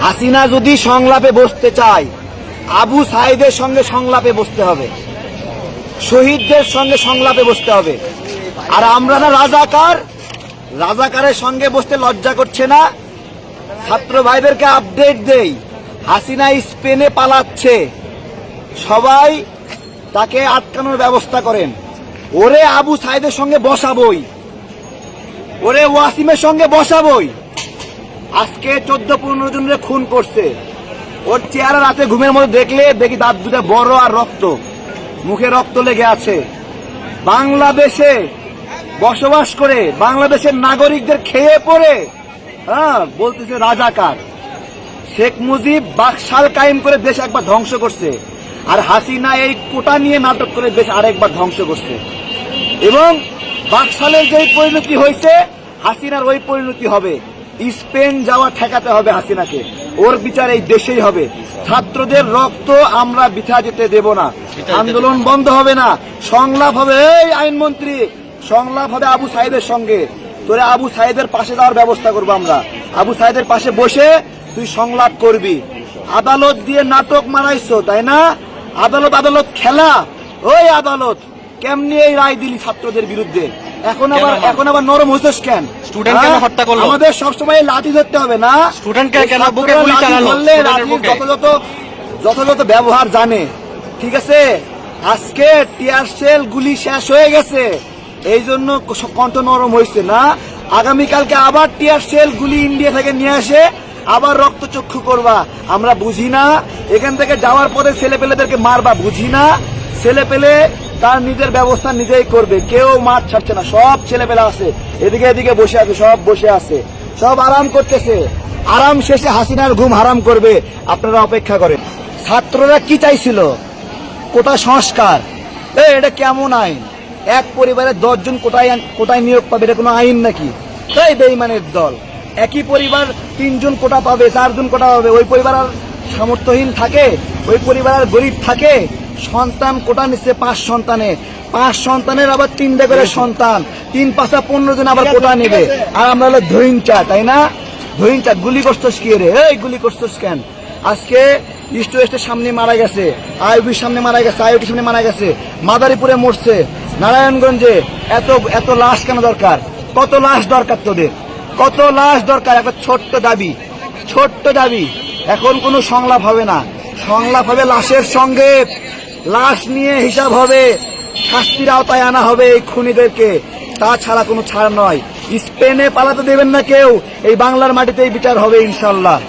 হাসিনা যদি সংলাপে বসতে চায়, আবু সাইদের সঙ্গে সংলাপে বসতে হবে, শহীদদের সঙ্গে সংলাপে বসতে হবে। আর আমরা না রাজাকার, রাজাকারের সঙ্গে বসতে লজ্জা করছে না। ছাত্র ভাইদেরকে আপডেট দেই, হাসিনা স্পেনে পালাচ্ছে। সবাই তাকে আটকানোর ব্যবস্থা করেন। ওরে আবু সাইদের সঙ্গে বসাবই। ওরে ওয়াসিমের সঙ্গে বসাবই। আজকে চোদ্দ পনেরো জনের খুন করছে। ওর চেহারা রাতে ঘুমের মধ্যে দেখলে দেখি দাঁত দুটা বড় আর রক্ত। মুখে রক্ত লেগে আছে। বাংলাদেশে বসবাস করে বাংলাদেশের নাগরিকদের খেয়ে পড়ে। হ্যাঁ বলতেছে রাজাকার। শেখ মুজিব বাকশাল কায়েম করে দেশ একবার ধ্বংস করছে। আর হাসিনা এই কোটা নিয়ে নাটক করে দেশ আরেকবার ধ্বংস করছে। এবং বাকশালের যেই পরিণতি হয়েছে, হাসিনার ওই পরিণতি হবে। স্পেন যাওয়া ঠেকাতে হবে হাসিনাকে। ওর বিচার এই দেশেই হবে। ছাত্রদের রক্ত আমরা বিথা যেতে দেব না। আন্দোলন বন্ধ হবে না। সংলাপ হবে এই আইনমন্ত্রী। সংলাপ হবে আবু সাহেদের সঙ্গে। তোরে আবু সাহেদের পাশে যাওয়ার ব্যবস্থা করব আমরা। আবু সাহেদের পাশে বসে তুই সংলাপ করবি। আদালত দিয়ে নাটক মারাইছো তাই না? আদালত আদালত খেলা। ওই আদালত। কেমনি এই রায় দিলি ছাত্রদের বিরুদ্ধে? এখন আবার এখন আবার নরম হইছিস কেন? Student কেন হ্যাঁ? হত্যা করল? আমাদের সবসময় লাঠি ধরতে হবে না? Student কে কেন বুকে গুলি চালালো? লাঠির বুকে? যথাযথ যথাযথ ব্যবহার জানে। ঠিক আছে? আজকে টিয়ার সেল গুলি শেষ হয়ে গেছে। এই জন্য কণ্ঠ নরম হয়েছে না? আগামীকালকে আবার টিয়ার সেল গুলি ইন্ডিয়া থেকে নিয়ে আসে আবার রক্তচক্ষু করবা। আমরা বুঝি না। এখান থেকে যাওয়ার পরে ছেলে পেলেদেরকে মারবা বুঝি না? ছেলে পেলে তার নিজের ব্যবস্থা নিজেই করবে। কেউ মাঠ ছাড়ছে না, সব ছেলে পেলে আছে। এদিকে এদিকে বসে আছে, সব বসে আছে। সব আরাম করতেছে। আরাম শেষে হাসিনার ঘুম হারাম করবে। আপনারা অপেক্ষা করেন। ছাত্ররা কি চাইছিল? কোটা সংস্কার। এ, এটা কেমন আইন? এক পরিবারে দশজন কোটায় কোটায় নিয়োগ পাবে, এটা কোনো আইন নাকি? তাই বেইমানের দল। একই পরিবার তিনজন কোটা পাবে, চারজন কোটা পাবে। ওই পরিবার আর সামর্থ্যহীন থাকে, ওই পরিবার আর গরিব থাকে। সন্তান কোটা নিচ্ছে পাঁচ সন্তানে। পাঁচ সন্তানের আবার তিনটে করে সন্তান। তিন পাঁচা পনেরো জন আবার কোটা নেবে। আর আমরা হলো ধৈঞ্চা তাই না? ধৈঞ্চা গুলি করছোস কি রে? এই গুলি করছোস কেন? আজকে ইস্ট ওয়েস্টের সামনে মারা গেছে আইবির সামনে মারা গেছে আইওটির সামনে মারা গেছে মাদারীপুরে মরছে। নারায়ণগঞ্জে এত এত লাশ কেন দরকার? কত লাশ দরকার তোদের? কত লাশ দরকার? একটা ছোট্ট দাবি ছোট্ট দাবি। এখন কোনো সংলাপ হবে না। সংলাপ হবে লাশের সঙ্গে। লাশ নিয়ে হিসাব হবে। শাস্তির আওতায় আনা হবে এই খুনিদেরকে। তাছাড়া কোনো ছাড় নয়। স্পেনে পালাতে দেবেন না কেউ। এই বাংলার মাটিতেই বিচার হবে ইনশাল্লাহ।